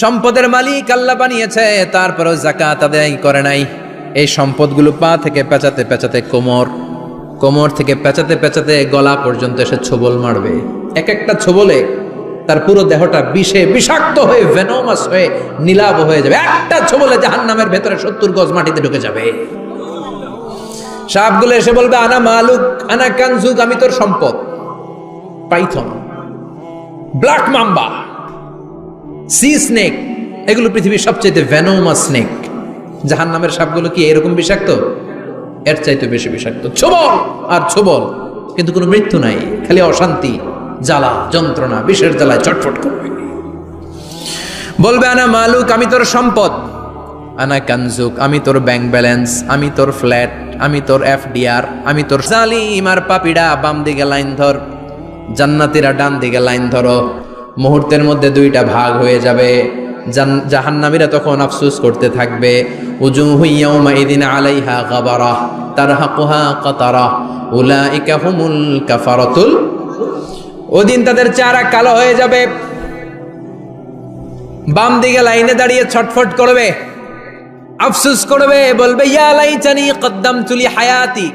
সম্পদের মালিক আল্লাহ বানিয়েছে, তারপরেও জাকাত আদায় করে নাই। এই সম্পদগুলো পা থেকে পেঁচাতে পেঁচাতে কোমর কোমর থেকে পেঁচাতে পেঁচাতে গলা পর্যন্ত এসে ছোবল মারবে। এক একটা ছোবলে তার পুরো দেহটা বিষে বিষাক্ত হয়ে ভেনোমাস হয়ে, নীলাভ হয়ে যাবে। একটা ছোবলে জাহান্নামের ভেতরে সত্তর গজ মাটিতে ঢুকে যাবে। সাপগুলো এসে বলবে, আনা মালুক, আনা কানজুক, আমি তোর সম্পদ। Python, black mamba. Sea snake এগুলো পৃথিবীর সবচেয়ে ভ্যানোমা স্নেক জাহান নামের সাপগুলো কি এরকম বিষাক্ত? এর চাইতে বেশি বিষাক্ত। ছোবল, আর ছোবল, কিন্তু কোনো মৃত্যু নাই, খালি অশান্তি, জ্বালা, যন্ত্রণা, বিষের জ্বালায় চটফট করবে বলবে, আনা মালুক, আমি তোর সম্পদ। আনা কানজুক, আমি তোর ব্যাংক ব্যালেন্স, আমি তোর ফ্ল্যাট, আমি তোর এফডিআর, আমি তোর জালিম আর পাপিডা বাম দিকে লাইন ধর। জান্নাতিরা ডান দিকে লাইন ধরো। মুহূর্তের মধ্যে দুইটা ভাগ হয়ে যাবে। জাহান্নামীরা তখন আফসুস করতে থাকবে। উজু হুইয়াউমা ইদিন আলাইহা গাবারা, তারহাকুহা কাতারা, উলাইকা হুমুল কাফারাতুল। ওদিন তাদের চারা কালো হয়ে যাবে। বাম দিকে লাইনে দাঁড়িয়ে ছটফট করবে। আফসুস করবে, বলবে, ইয়া লাইচানি কদ্দাম তুলি হায়াতি।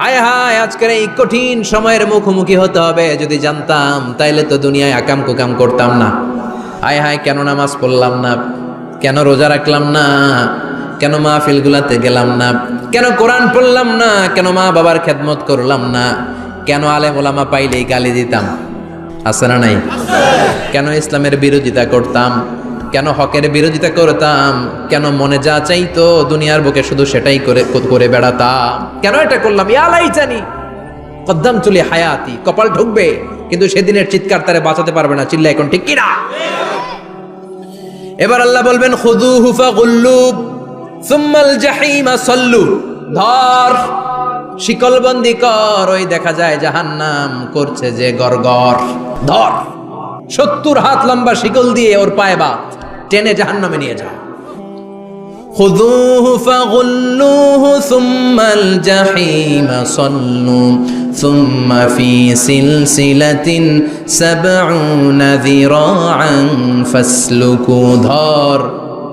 হায় হায়, আজকের এই কঠিন সময়ের মুখোমুখি হতে হবে, যদি জানতাম, তাইলে তো দুনিয়ায় আকাম কুকাম করতাম না। হায় হায়, কেন নামাজ পড়লাম না? কেন রোজা রাখলাম না? কেন মা মাহফিলগুলাতে গেলাম না? কেন কোরআন পড়লাম না? কেন মা বাবার খেদমত করলাম না? কেন আলেম ওলামা পাইলেই গালি দিতাম? আছে না নাই? কেন ইসলামের বিরোধিতা করতাম? কেন হকের বিরোধিতা করতাম? কেন মনে যা চাইতো দুনিয়ার বুকে শুধু সেটাই করে করে বেড়াতাম? কেন এটা করলাম? ইয়ালাই জানি কদ্দাম চুলি হায়াতি কপাল ঢুকবে, কিন্তু সেদিনের চিৎকার তারে বাঁচাতে পারবে না। চিল্লা এখন ঠিক কিনা এবার আল্লাহ বলবেন খুদু হুফা গুল্লু সুম্মাল জাহিমা সল্লু। ধর, শিকলবন্দি কর, ওই দেখা যায় জাহান্নাম করছে যে গরগর ধর, সত্তর হাত লম্বা শিকল দিয়ে ওর পায়ে বা টেনে জাহান্নামে নিয়ে যা خذوه فغلوه ثم الجحيم صلوا ثم في سلسلة سبعون ذراعا فاسلكوا ধর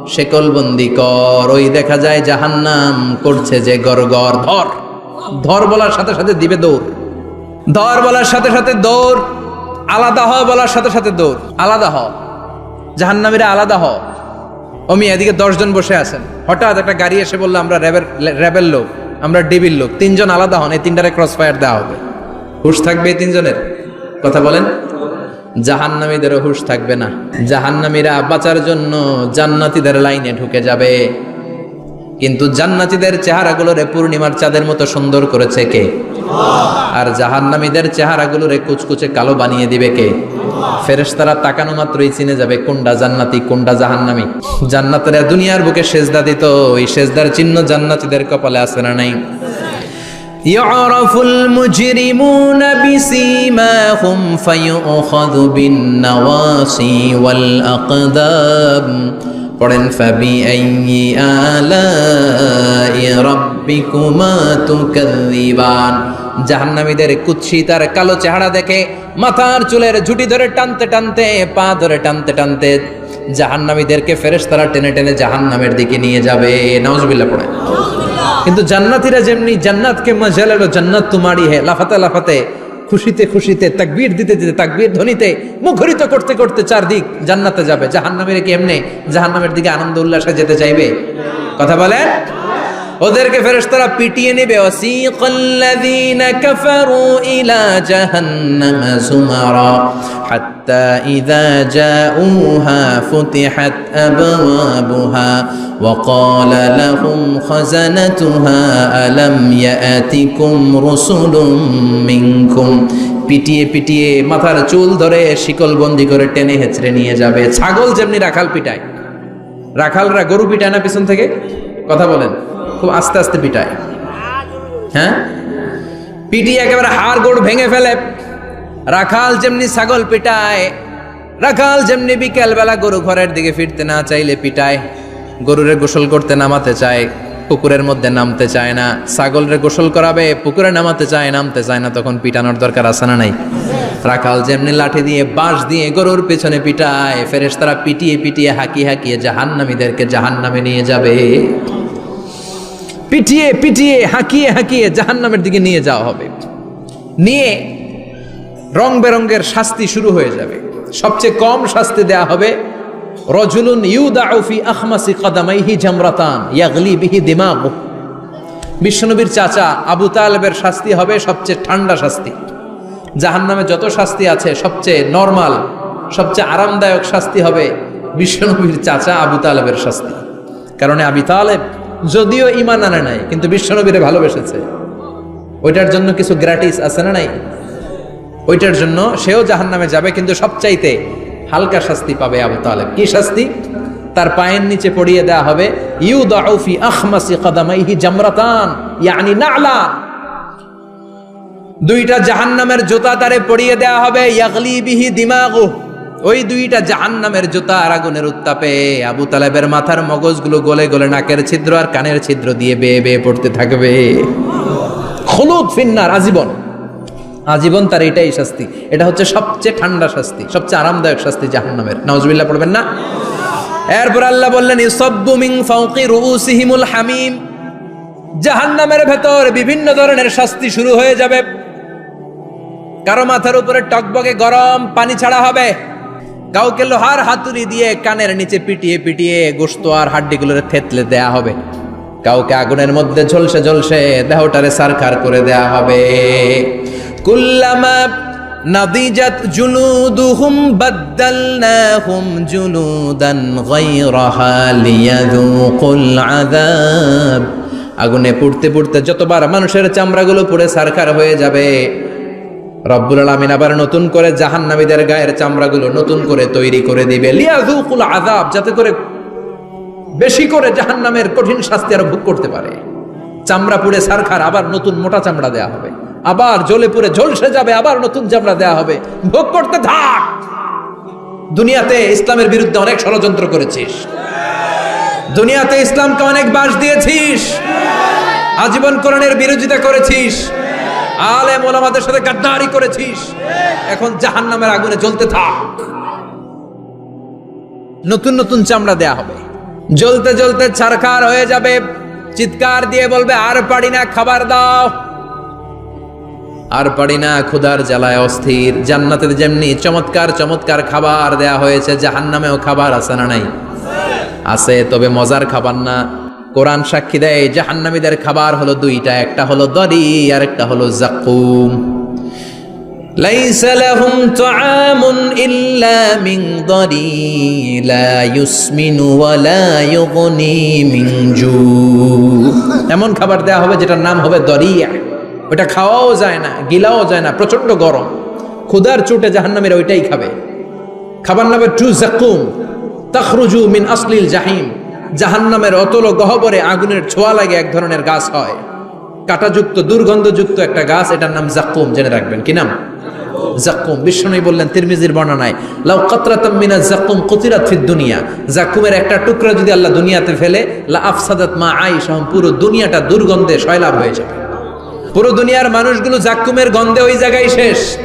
শেকলবন্দি কর ওই দেখা যায় জাহান্নাম করছে যে গরগর ধর ধর বলার সাথে সাথে দিবে দৌড় ধর বলার সাথে সাথে দৌড় আলাদা হ বলার সাথে সাথে দৌড় আলাদা হ জাহান্নামীরা আলাদা হ। অমি, এদিকে দশজন বসে আছেন। হঠাৎ একটা গাড়ি এসে বলল, আমরা র্যাবের র্যাবের লোক, আমরা ডিবির লোক, তিনজন আলাদা হন, এই তিনটারে ক্রস ফায়ার দেওয়া হবে। হুশ থাকবে এই তিনজনের? কথা বলেন। জাহান্নামীদেরও হুশ থাকবে না। জাহান্নামীরা বাঁচার জন্য জান্নাতীদের লাইনে ঢুকে যাবে। কিন্তু জান্নাতীদের চেহারাগুলোরে পূর্ণিমার চাঁদের মতো সুন্দর করেছে কে? আর জাহান্নামীদের চেহারাগুলোরে কুচকুচে কালো বানিয়ে দিবে কে? ফেরেশতারা তাকানো মাত্রই চিনে যাবে কোনটা জান্নাতি কোনটা জাহান্নামী জান্নাতেরা দুনিয়ার বুকে সেজদা দিত ওই সেজদার চিহ্ন জান্নাতীদের কপালে আছে না নাই يعرف المجرمون بسيماهم فيؤخذ بالنواصي والأقدام পড়েন فبأي آلاء জাহান্নামীদের কালো চেহারা দেখে মাথার চুলের ঝুটি ধরে টানতে টানতে পা ধরে টানতে টানতে জাহান্নামীদেরকে টেনে টেনে জাহান্নামের দিকে নিয়ে যাবে। পড়ে। কিন্তু জান্নাতীরা যেমনি জান্নাতকে মজা লেলো জান্নাত তোমারই হে লাফাতে লাফাতে খুশিতে খুশিতে তাকবীর দিতে দিতে তাকবীর ধ্বনিতে মুখরিত করতে করতে চারদিক জান্নাতে যাবে। জাহান্নামের কি এমনি জাহান্নামের দিকে আনন্দ উল্লাসে যেতে চাইবে? কথা বলেন? ওদেরকে ফেরেশতারা পিটিয়ে নেবে ওয়াসিকাল্লাযীনা কাফারু ইলা জাহান্নাম যুমারা হাত্তা ইযা জাউহা ফুতিহাত আবওয়াবুহা وقال لهم خزنتها ألم يأتكم رسل منكم পিটিয়ে পিটিয়ে মাথার চুল ধরে শিকল বন্দি করে টেনে হেঁচড়ে নিয়ে যাবে ছাগল যেমনি রাখাল পিটায় রাখালরা গরু পিটায় না পিছন থেকে কথা বলেন খুব আস্তে আস্তে পিটায়। হ্যাঁ? পিটিয়ে একেবারে হাড় গোড় ভেঙে ফেলে। রাখাল যেমনি ছাগল পিটায়, রাখাল যেমনি বিকেল বেলা গরু ঘরের দিকে ফিরতে না চাইলে পিটায়। গরুরে গোসল করতে নামাতে চায়, পুকুরের মধ্যে নামতে চায় না। ছাগলরে গোসল করাবে, পুকুরে নামাতে চায়, নামতে চায় না, তখন পিটানোর দরকার আছে না নাই? রাখাল যেমনি লাঠি দিয়ে বাঁশ দিয়ে গরুর পেছনে পিটায় ফেরেস তারা পিটিয়ে পিটিয়ে হাঁকিয়ে হাঁকিয়ে জাহান্নামীদেরকে জাহান্নামে নিয়ে যাবে। পিটিয়ে পিটিয়ে, হাঁকিয়ে হাঁকিয়ে জাহান্নামের দিকে নিয়ে যাওয়া হবে। নিয়ে রং বেরঙ্গের শাস্তি শুরু হয়ে যাবে। সবচেয়ে কম শাস্তি দেয়া হবে, রজুলুন ইউদাউফি আখমাসি কাদামাইহি জামরাতান ইয়াগলি বিহি দিমাগ। বিশ্বনবীর চাচা আবু তালেবের শাস্তি হবে সবচেয়ে ঠান্ডা শাস্তি। জাহান্নামে যত শাস্তি আছে, সবচেয়ে নর্মাল, সবচেয়ে আরামদায়ক শাস্তি হবে বিশ্বনবীর চাচা আবু তালেবের শাস্তি। কারণে আবি তালেব যদিও ইমান আনে নাই, কিন্তু বিশ্বনবীরে ভালোবেসেছে। ওইটার জন্য কিছু গ্র্যাটিস আছে না নাই? ওইটার জন্য সেও জাহান নামে যাবে, কিন্তু সবচাইতে হালকা শাস্তি পাবে আবু তালেব। কি শাস্তি? তার পায়ের নিচে পড়িয়ে দেওয়া হবে ইউ দাউফি আখমাসি কদামাইহি জামরাতান, ইয়ানি নালা। দুইটা জাহান্নামের জুতা তারে পড়িয়ে দেওয়া হবে, ইয়াগলি বিহি দিমাগু ওই দুইটা জাহান্নামের জুতা আর আগুনের উত্তাপে আবু তালেবের মাথার মগজগুলো গলে গলে নাকের ছিদ্র আর কানের ছিদ্র দিয়ে বেয়ে বেয়ে পড়তে থাকবে। হলুদ ফিন্নার আজীবন। আজীবন তার এটাই শাস্তি। এটা হচ্ছে সবচেয়ে ঠান্ডা শাস্তি, সবচেয়ে আরামদায়ক শাস্তি জাহান্নামের। নওয়াজবিল্লাহ পড়বেন না? এরপর আল্লাহ বললেন ইসব্বু মিন ফাওকি হামিম। জাহান্নামের ভেতর বিভিন্ন ধরনের শাস্তি শুরু হয়ে যাবে। কারও মাথার উপরে টকবকে গরম পানি ছাড়া হবে। কাউকে লোহার হাতুড়ি দিয়ে কানের নিচে পিটিয়ে পিটিয়ে গোস্ত আর হাড্ডিগুলোরে থেতলে দেয়া হবে। কাউকে আগুনের মধ্যে ঝলসে ঝলসে দেহটারে সারখার করে দেয়া হবে। কুল্লামা নাদিজাত জুলুদুহুম বাদ্দালনাহুম জুলুদান গায়রাহা লিয়াযুকুল আযাব। আগুনে পুড়তে পুড়তে যতবার মানুষের চামড়াগুলো পুড়ে সারখার হয়ে যাবে রব্বুল আলামিন আবার নতুন করে জাহান্নামীদের গায়ের চামড়াগুলো নতুন করে তৈরি করে দিবে। আযাব, যাতে করে বেশি করে জাহান্নামের কঠিন শাস্তি আরও ভোগ করতে পারে। চামড়া পুড়ে সারখার, আবার নতুন মোটা চামড়া দেয়া হবে। আবার জ্বলে পুড়ে ঝলসে যাবে, আবার নতুন চামড়া দেয়া হবে। ভোগ করতে থাক! দুনিয়াতে ইসলামের বিরুদ্ধে অনেক ষড়যন্ত্র করেছিস। দুনিয়াতে ইসলামকে অনেক বাস দিয়েছিস। আজীবন কোরআনের বিরোধিতা করেছিস। আলেম ওলামাদের সাথে গাদ্দারি করেছিস। এখন জাহান্নামের আগুনে জ্বলতে থাক। নতুন নতুন চামড়া দেয়া হবে। জ্বলতে জ্বলতে ছারখার হয়ে যাবে। চিৎকার দিয়ে বলবে, আর পারি না, খাবার দাও। আর পারি না, ক্ষুধার জ্বালায় অস্থির। জান্নাতের যেমনি চমৎকার চমৎকার খাবার দেয়া হয়েছে, জাহান্নামেও খাবার আছে না নাই? আছে, তবে মজার খাবার না। কোরআন সাক্ষী দেয় জাহান্নামীদের খাবার হলো দুইটা একটা হলো দরি আর একটা হলো জাকুম ليس لهم طعام إلا من ضريع لا يسمن ولا يغني من جوع এমন খাবার দেয়া হবে যেটার নাম হবে দরিয়া ওটা খাওয়াও যায় না গিলাও যায় না প্রচন্ড গরম ক্ষুধার চোটে জাহান্নামের ওইটাই খাবে খাবার নামে টু জাকুম তখরুজু মিন আসলিল জাহিম জাহান্নামের অতল গহবরে আগুনের ছোঁয়া লাগে এক ধরনের গাছ হয়। কাটাযুক্ত, দুর্গন্ধযুক্ত একটা গাছ, এটার নাম জাকুম জেনে রাখবেন। কি নাম? জাকুম বিষ্ণু বললেন, তিরমিজির বর্ণনায়, লাউ কাতরাতাম মিনা জাকুম কুতিরাত দুনিয়া। জাকুমের একটা টুকরা যদি আল্লাহ দুনিয়াতে ফেলে, লা আফসাদাত মা আইশা পুরো দুনিয়াটা দুর্গন্ধে সয়লাভ হয়ে যাবে। পুরো দুনিয়ার মানুষগুলো জাকুমের গন্ধে ওই জায়গায় শেষ।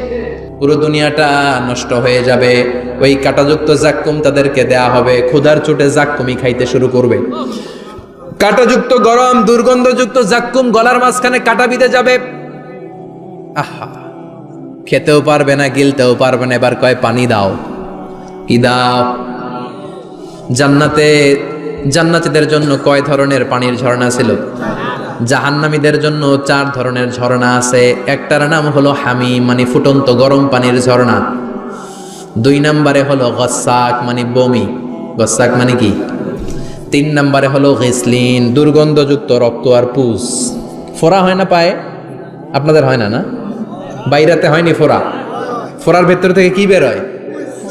পুরো দুনিয়াটা নষ্ট হয়ে যাবে। ওই কাটাযুক্ত জাক্কুম তাদেরকে দেয়া হবে। ক্ষুধার চোটে জাক্কুমই খাইতে শুরু করবে। কাটাযুক্ত গরম, দুর্গন্ধযুক্ত জাক্কুম গলার মাঝখানে কাটা বিঁধে যাবে। আহা, খেতেও পারবে না, গিলতেও পারবে না। এবার কয়, পানি দাও। কি দাও? জান্নাতে, জান্নাতীদের জন্য কয় ধরনের পানির ঝর্ণা ছিল? জাহান্নামীদের জন্য চার ধরনের ঝর্ণা আছে। একটার নাম হলো হামি মানে ফুটন্ত গরম পানির ঝর্ণা। দুই নম্বরে হলো গসাক মানে বমি। গসাক মানে কি? তিন নম্বরে হলো গেসলিন, দুর্গন্ধযুক্ত রক্ত আর পুষ। ফোরা হয় না পায়ে? আপনাদের হয় না না? বাইরাতে হয়নি ফোরা ফোরার ভেতর থেকে কি বেরোয়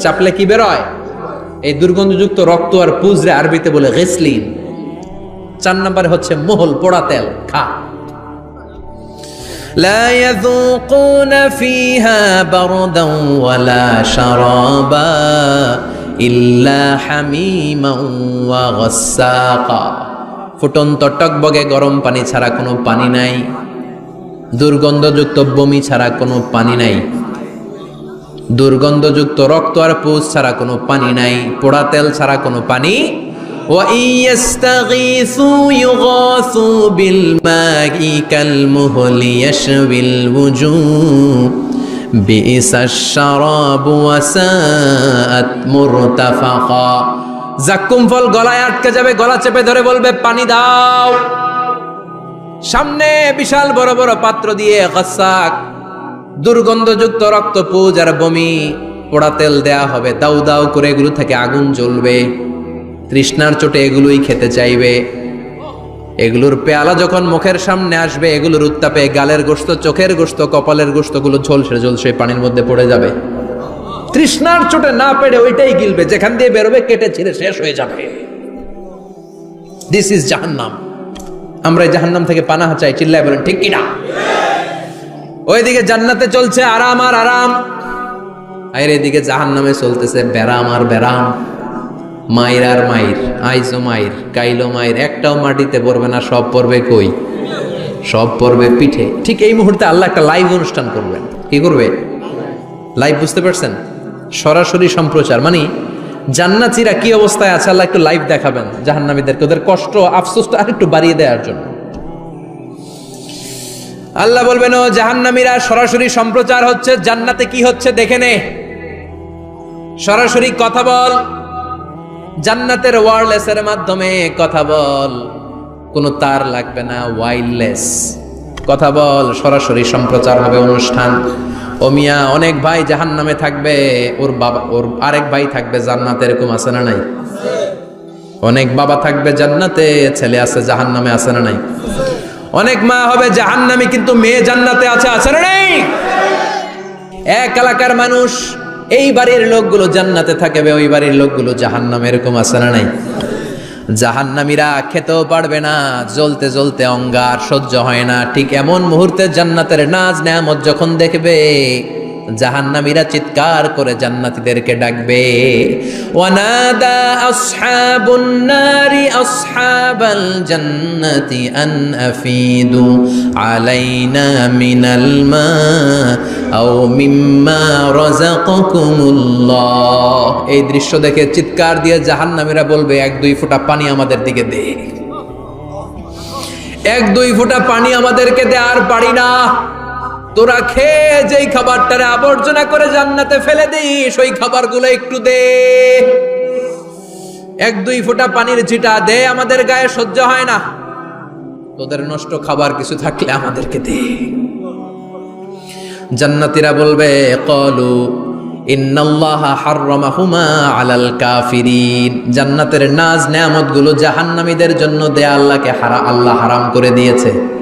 চাপলে কি বেরোয় এই দুর্গন্ধযুক্ত রক্ত আর পুজরে আরবিতে বলে গেসলিন। চার নম্বরে হচ্ছে মোহল পোড়া তেল খা لا يذوقون فيها بردا ولا شرابا إلا حميما وغساقا ফুটন্ত টকবগে গরম পানি ছাড়া কোনো পানি নাই দুর্গন্ধযুক্ত বমি ছাড়া কোনো পানি নাই দুর্গন্ধযুক্ত রক্ত আর পুষ ছাড়া কোনো পানি নাই পোড়া তেল ছাড়া কোনো পানি وإن يستغيثوا يغاثوا بالماء كالمهل يشوي الوجوه بئس الشراب وساءت مرتفقا জাক্কুম ফল গলায় আটকে যাবে গলা চেপে ধরে বলবে পানি দাও সামনে বিশাল বড় বড় পাত্র দিয়ে গাসাক দুর্গন্ধযুক্ত রক্ত পুজ আর বমি পোড়া তেল দেয়া হবে দাউ দাউ করে এগুলো থেকে আগুন জ্বলবে তৃষ্ণার চোটে এগুলোই খেতে চাইবে। এগুলোর পেয়ালা যখন মুখের সামনে আসবে, এগুলোর উত্তাপে গালের গোস্ত চোখের গোস্ত কপালের গোস্তগুলো ঝলসে ঝলসে পানির মধ্যে পড়ে যাবে। তৃষ্ণার চোটে না পেরে ওইটাই গিলবে, যেখান দিয়ে বেরোবে, কেটে ছিঁড়ে শেষ হয়ে যাবে। দিস ইজ জাহান্নাম। আমরা জাহান্নাম থেকে পানাহা চাই, চিল্লায় বলেন, ঠিক কিনা? ওইদিকে জান্নাতে চলছে আরাম আর আরাম। আর এদিকে জাহান্নামে চলতেছে ব্যারাম আর ব্যারাম। মায়ের আর মায়ের, আইজো মায়ের, কাইলো মায়ের, একটাও মাটিতে পড়বে না, সব পড়বে কই? সব পড়বে পিঠে। ঠিক এই মুহূর্তে আল্লাহ একটা লাইভ অনুষ্ঠান করবেন। কি করবে? লাইভ বুঝতে পারছেন? সরাসরি সম্প্রচার। মানে জান্নাতিরা কি অবস্থায় আছে? আল্লাহ একটু লাইভ দেখাবেন জাহান্নামীদেরকে। ওদের কষ্ট আফসোসটা আর একটু বাড়িয়ে দেওয়ার জন্য। আল্লাহ বলবেন, ও জাহান্নামীরা, সরাসরি সম্প্রচার হচ্ছে। জান্নাতে কি হচ্ছে? দেখে নে। সরাসরি কথা বল। জান্নাতের ওয়ারলেসের মাধ্যমে কথা বল। কোনো তার লাগবে না ওয়াইল্ডলেস কথা বল, সরাসরি সম্প্রচার হবে অনুষ্ঠান। ও মিয়া, অনেক ভাই জাহান নামে থাকবে। ওর বাবা, ওর আরেক ভাই থাকবে জান্নাতে, এরকম আছে না নাই? অনেক বাবা থাকবে জান্নাতে, ছেলে আছে জাহান নামে আছে না নাই? অনেক মা হবে জাহান নামে কিন্তু মেয়ে জান্নাতে আছে আছে না নেই? এক এলাকার মানুষ এই বাড়ির লোকগুলো জান্নাতে থাকবে, ওই বাড়ির লোকগুলো জাহান্নাম, এরকম আছে না নাই? জাহান্নামীরা খেতেও পারবে না, জ্বলতে জ্বলতে অঙ্গার সহ্য হয় না। ঠিক এমন মুহূর্তে জান্নাতের নাজ নেয়ামত যখন দেখবে জাহান্নামীরা চিৎকার করে জান্নাতীদেরকে ডাকবে। ওয়ানাদা আসহাবুন নারি আসহাবাল জান্নাতি আন আফিদু আলাইনা মিনাল মা আও মিম্মা রাযাকাকুমুল্লাহ এই দৃশ্য দেখে চিৎকার দিয়ে জাহান্নামীরা বলবে, এক, দুই ফোঁটা পানি আমাদের দিকে দে। এক, দুই ফোঁটা পানি আমাদেরকে দে, আর পারি না। তোরা খেয়ে যেই খাবারটারে আবর্জনা করে জান্নাতে ফেলে দিস, ওই খাবারগুলো একটু দে। এক, দুই ফোঁটা পানির ছিটা দে, আমাদের গায়ে সহ্য হয় না। তোদের নষ্ট খাবার কিছু থাকলে আমাদেরকে দে। জান্নাতীরা বলবে, কলু আলাল কাফিরিন। জান্নাতের নাজ নেয়ামতগুলো জাহান্নামীদের জন্য দেয়া আল্লাহকে হারা, আল্লাহ হারাম করে দিয়েছে।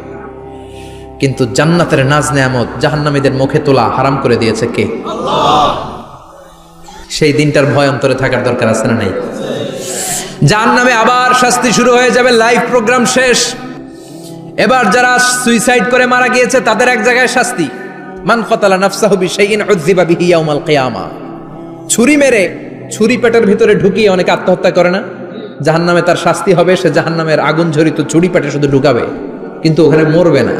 কিন্তু জান্নাতের নাজ নেয়ামত জাহান্নামীদের মুখে তোলা হারাম করে দিয়েছে কে? সেই দিনটার ভয় অন্তরে থাকার দরকার আছে না নাই? জাহান্নামে আবার শাস্তি শুরু হয়ে যাবে, লাইভ প্রোগ্রাম শেষ। এবার যারা সুইসাইড করে মারা গিয়েছে, তাদের এক জায়গায় শাস্তি। মান কতালা নাফসাহু বিশাইইন উযযিবা বিহি ইয়াউমাল কিয়ামা। ছুরি মেরে ছুরি পেটের ভিতরে ঢুকিয়ে অনেকে আত্মহত্যা করে না? জাহান্নামে তার শাস্তি হবে, সে জাহান্নামের আগুন ঝরিত ছুরি পেটে শুধু ঢুকাবে, কিন্তু ওখানে মরবে না।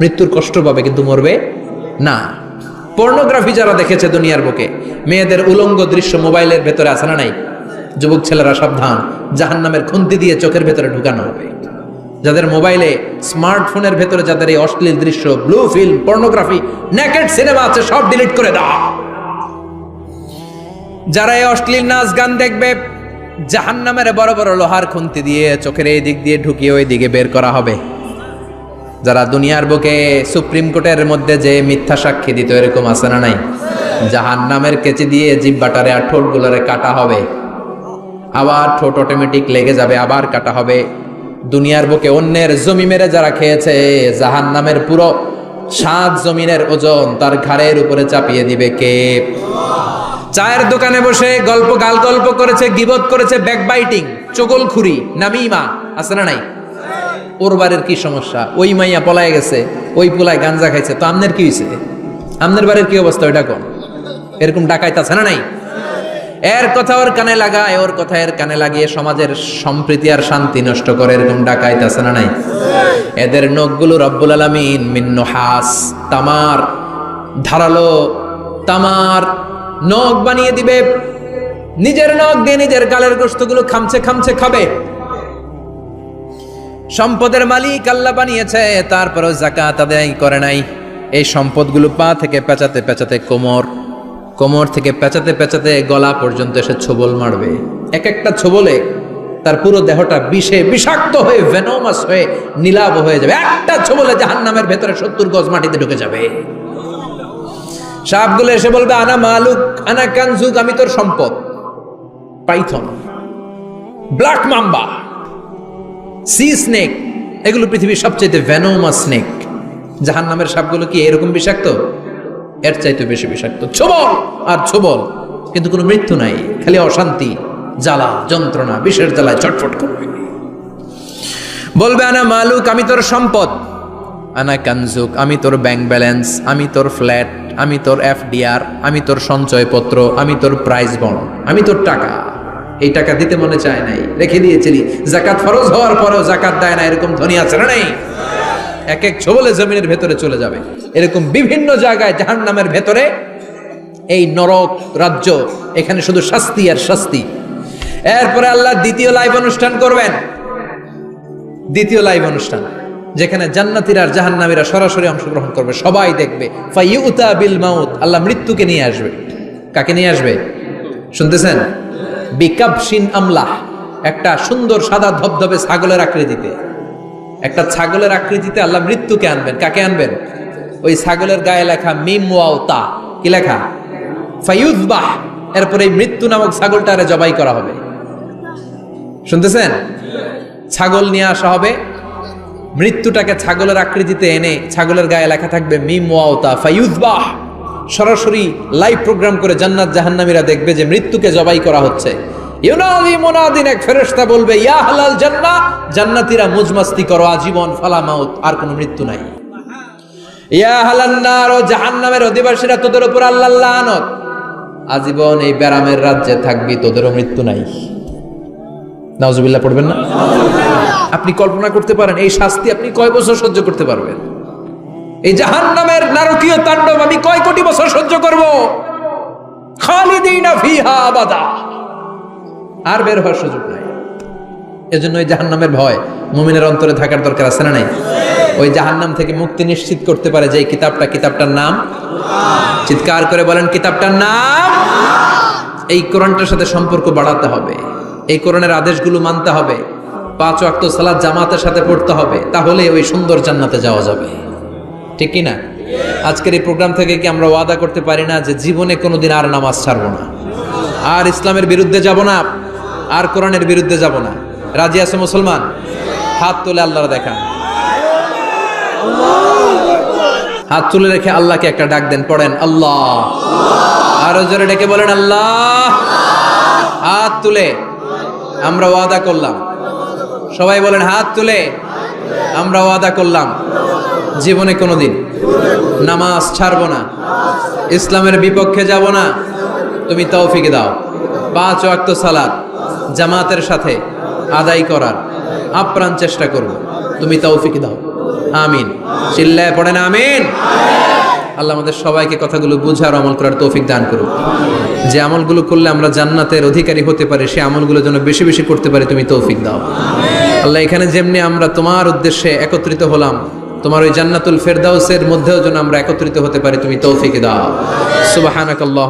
মৃত্যুর কষ্ট পাবে কিন্তু মরবে না। পর্নোগ্রাফি যারা দেখেছে দুনিয়ার বুকে, মেয়েদের উলঙ্গ দৃশ্য মোবাইলের ভেতরে আছে না নাই? যুবক ছেলেরা সাবধান, জাহান্নামের খুন্তি দিয়ে চোখের ভেতরে ঢুকানো হবে। যাদের মোবাইলে স্মার্টফোনের ভেতরে যাদের এই অশ্লীল দৃশ্য, blue film, pornography, naked cinema আছে, সব ডিলিট করে দাও। যারা এই অশ্লীল নাচ গান দেখবে, জাহান্নামের বড় বড় লোহার খুন্তি দিয়ে চোখের এই দিক দিয়ে ঢুকিয়ে ওই দিকে বের করা হবে। যারা দুনিয়ার বুকে সুপ্রিম কোর্টের মধ্যে যে মিথ্যা সাক্ষী দিত, এরকম আছে না নাই? জাহান্নামের কেচি দিয়ে জিব্বাটারে আর ঠোঁট ঠোঁটগুলোরে কাটা হবে। আবার ঠোঁট অটোমেটিক লেগে যাবে, আবার কাটা হবে। দুনিয়ার বুকে অন্যের জমি মেরে যারা খেয়েছে জাহান নামের পুরো সাত জমিনের ওজন তার ঘাড়ের উপরে চাপিয়ে দিবে কে? চায়ের দোকানে বসে গল্প গাল গল্প করেছে, গিবত করেছে ব্যাকবাইটিং চগলখুরি, নামিমা, আছে না নাই? ওর বাড়ির কি সমস্যা? ওই মাইয়া পলায় গেছে, ওই পোলায় গাঞ্জা খাইছে, তো আমনের কি হয়েছে আমনের বাড়ির কি অবস্থা, ওইটা কোন? এরকম ডাকাইতে আছে না নাই? এর কথা ওর কানে লাগায়, ওর কথা এর কানে লাগিয়ে সমাজের সম্প্রীতি আর শান্তি নষ্ট করে, এরকম ডাকাইতে আছে না নাই? এদের নখগুলো রব্বুল আলমিন মিন্ন হাস, তামার, ধারালো তামার নখ বানিয়ে দিবে। নিজের নখ দিয়ে নিজের গালের গোস্তগুলো খামছে খামছে খাবে। সম্পদের মালিক আল্লাহ বানিয়েছে, তারপরেও জাকাত আদায় করে নাই। এই সম্পদগুলো পা থেকে পেঁচাতে পেঁচাতে কোমর কোমর থেকে পেঁচাতে পেঁচাতে গলা পর্যন্ত এসে ছোবল মারবে। এক একটা ছোবলে তার পুরো দেহটা বিষে বিষাক্ত হয়ে ভেনোমাস হয়ে, নীলাভ হয়ে যাবে। একটা ছোবলে জাহান্নামের ভেতরে সত্তর গজ মাটিতে ঢুকে যাবে। সাপগুলো এসে বলবে, আনা মালুক, আনা কানজুক, আমি তোর সম্পদ। Python, black mamba. Sea snake এগুলো পৃথিবীর সবচাইতে ভ্যানোমা স্নেক জাহান নামের সাপগুলো কি এরকম বিষাক্ত? এর চাইতে বেশি বিষাক্ত। ছোবল, আর ছোবল, কিন্তু কোনো মৃত্যু নাই, খালি অশান্তি, জ্বালা, যন্ত্রণা, বিষের জ্বালায় চটফট করবে। বলবে, আনা মালুক, আমি তোর সম্পদ। আনা কানজুক, আমি তোর ব্যাংক ব্যালেন্স, আমি তোর ফ্ল্যাট, আমি তোর এফডিআর, আমি তোর সঞ্চয়পত্র, আমি তোর প্রাইজ বন্ড, আমি তোর টাকা। এই টাকা দিতে মনে চায় নাই। রেখে দিয়েছিলি। জাকাত ফরজ হওয়ার পরেও জাকাত দেয় না, এরকম ধনী আছে না নাই? এক এক ছবলে জমিনের ভেতরে চলে যাবে। এরকম বিভিন্ন জায়গায় জাহান নামের ভেতরে এই নরক রাজ্য, এখানে শুধু শাস্তি আর শাস্তি। এরপরে আল্লাহ দ্বিতীয় লাইভ অনুষ্ঠান করবেন। দ্বিতীয় লাইভ অনুষ্ঠান, যেখানে জান্নাতীরা আর জাহান্নামীরা সরাসরি অংশগ্রহণ করবে। সবাই দেখবে ফাইউতা বিল মাউত, আল্লাহ মৃত্যুকে নিয়ে আসবে। কাকে নিয়ে আসবে? শুনতেছেন? বিকাবসিন আমলাহ, একটা সুন্দর সাদা ধবধবে ছাগলের আকৃতিতে। একটা ছাগলের আকৃতিতে আল্লাহ মৃত্যুকে আনবেন। কাকে আনবেন? ওই ছাগলের গায়ে লেখা মিম ওয়াওতা কি লেখা? ফাইউজবাহ এরপরে এই মৃত্যু নামক ছাগলটারে জবাই করা হবে। শুনতেছেন? ছাগল নিয়ে আসা হবে। মৃত্যুটাকে ছাগলের আকৃতিতে এনে ছাগলের গায়ে লেখা থাকবে মিম ওয়াওতা ফাইউজবাহ সরাসরি লাইভ প্রোগ্রাম করে জান্নাত জাহান্নামীরা দেখবে যে মৃত্যুকে জবাই করা হচ্ছে। বলবে, ইয়া করো, আজীবন ফালা মাউত, আর মৃত্যু নাই। ইয়া জাহান্নামের অধিবাসীরা, তোদের উপর আজীবন এই ব্যারামের রাজ্যে থাকবি, তোদেরও মৃত্যু নাই। নাউজুবিল্লাহ, পড়বেন না? আপনি কল্পনা করতে পারেন, এই শাস্তি আপনি কয় বছর সহ্য করতে পারবেন? এই জাহান নামের নারকীয় তাণ্ডব আমি কয় কোটি বছর সহ্য করব? আর বের হওয়ার সুযোগ নাই। এজন্য ওই জাহান নামের ভয় মুমিনের অন্তরে থাকার দরকার আছে না নাই? ওই জাহান নাম থেকে মুক্তি নিশ্চিত করতে পারে যে কিতাবটা, কিতাবটার নাম? চিৎকার করে বলেন, কিতাবটার নাম? এই কোরআনটার সাথে সম্পর্ক বাড়াতে হবে। এই কোরআনের আদেশগুলো মানতে হবে। পাঁচ ওয়াক্ত সালাদ জামাতের সাথে পড়তে হবে। তাহলে ওই সুন্দর জান্নাতে যাওয়া যাবে। ঠিক কি না আজকের এই প্রোগ্রাম থেকে কি আমরা ওয়াদা করতে পারি না যে জীবনে কোনোদিন আর নামাজ ছাড়বো না? আর ইসলামের বিরুদ্ধে যাব না, আর কোরআনের বিরুদ্ধে যাব না। রাজি আছে মুসলমান? হাত তুলে আল্লাহর দেখান হাত তুলে রেখে আল্লাহকে একটা ডাক দেন, পড়েন, আল্লাহ। আরও জোরে ডেকে বলেন, আল্লাহ। হাত তুলে। আমরা ওয়াদা করলাম। সবাই বলেন, হাত তুলে। আমরা ওয়াদা করলাম। জীবনে কোনোদিন নামাজ ছাড়ব না। ইসলামের বিপক্ষে যাব না। তুমি তৌফিকে দাও। পাঁচ ওয়াক্ত সালাত জামাতের সাথে আদায় করার আপ্রাণ চেষ্টা করব। তুমি তৌফিকে দাও। আমিন। চিল্লায় পড়ে না, আমিন। আল্লাহ আমাদের সবাইকে কথাগুলো বুঝার আমল করার তৌফিক দান করুক। যে আমলগুলো করলে আমরা জান্নাতের অধিকারী হতে পারি, সে আমলগুলো যেন বেশি বেশি করতে পারি, তুমি তৌফিক দাও। আল্লাহ এখানে যেমনি আমরা তোমার উদ্দেশ্যে একত্রিত হলাম তোমার ওই জান্নাতুল ফেরদাউসের মধ্যেও যেন আমরা একত্রিত হতে পারি তুমি তৌফিক দাও। সুবাহানাকাল্লাহ।